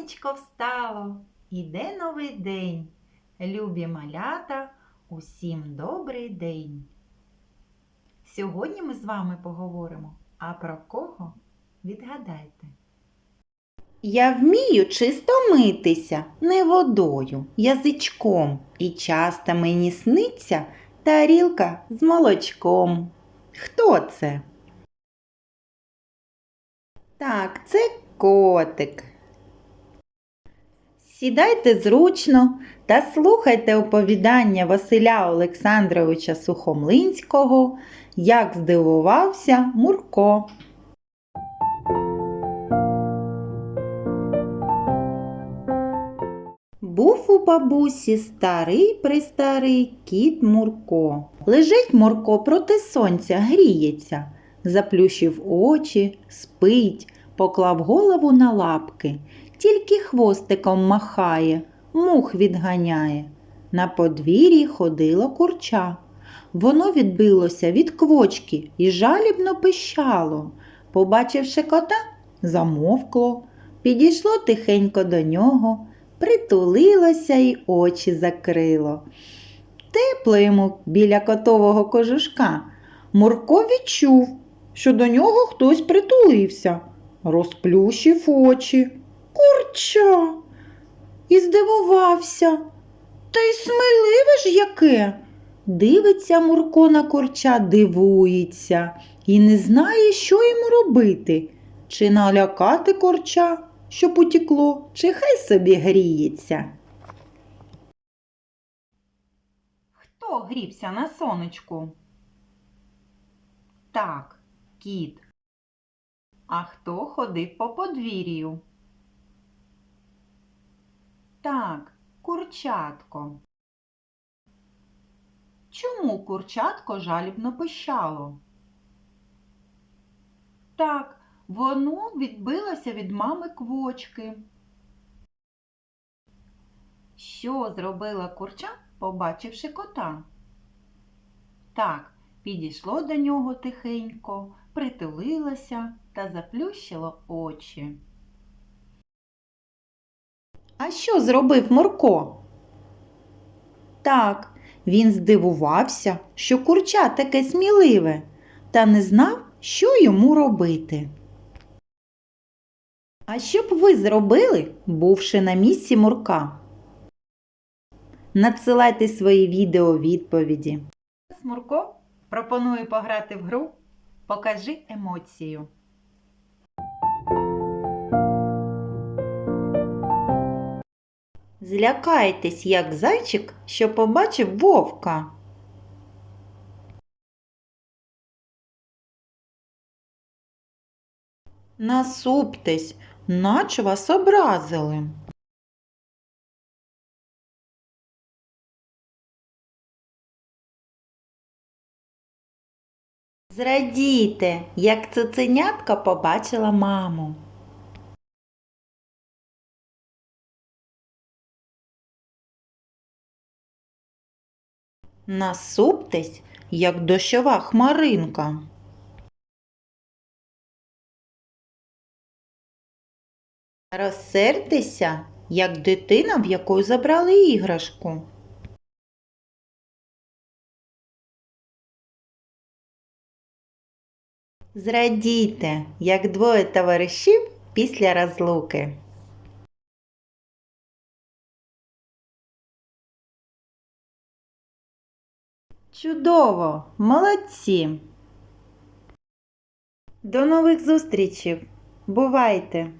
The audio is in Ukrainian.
Сонечко встало, іде новий день. Любі малята, усім добрий день. Сьогодні ми з вами поговоримо, а про кого відгадайте. Я вмію чисто митися не водою, язичком, і часто мені сниться тарілка з молочком. Хто це? Так, це котик. Сідайте зручно та слухайте оповідання Василя Олександровича Сухомлинського, як здивувався Мурко. Був у бабусі старий престарий кіт Мурко. Лежить Мурко проти сонця, гріється, заплющив очі, спить, поклав голову на лапки, тільки хвостиком махає, мух відганяє. На подвір'ї ходило курча. Воно відбилося від квочки і жалібно пищало. Побачивши кота, замовкло, підійшло тихенько до нього, притулилося й очі закрило. Тепло йому біля котового кожушка. Мурко відчув, що до нього хтось притулився, розплющив очі. Курча. І здивувався. Та й сміливе ж яке. Дивиться Мурко на курча, дивується і не знає, що йому робити. Чи налякати курча, щоб утекло, чи хай собі гріється. Хто грівся на сонечку? Так, кіт. А хто ходив по подвір'ю? Так, курчатко. Чому курчатко жалібно пищало? Так, воно відбилося від мами квочки. Що зробила курча, побачивши кота? Так, підійшло до нього тихенько, притулилося та заплющило очі. А що зробив Мурко? Так, він здивувався, що курча таке сміливе, та не знав, що йому робити. А що б ви зробили, бувши на місці Мурка? Надсилайте свої відео відповіді. Мурко пропоную пограти в гру Покажи емоцію. Злякайтесь, як зайчик, що побачив вовка. Насуптесь, наче вас образили. Зрадійте, як цуценятка побачила маму. Насуптесь, як дощова хмаринка. Розсердьтеся, як дитина, в якої забрали іграшку. Зрадійте, як двоє товаришів після розлуки. Чудово! Молодці! До нових зустрічей! Бувайте!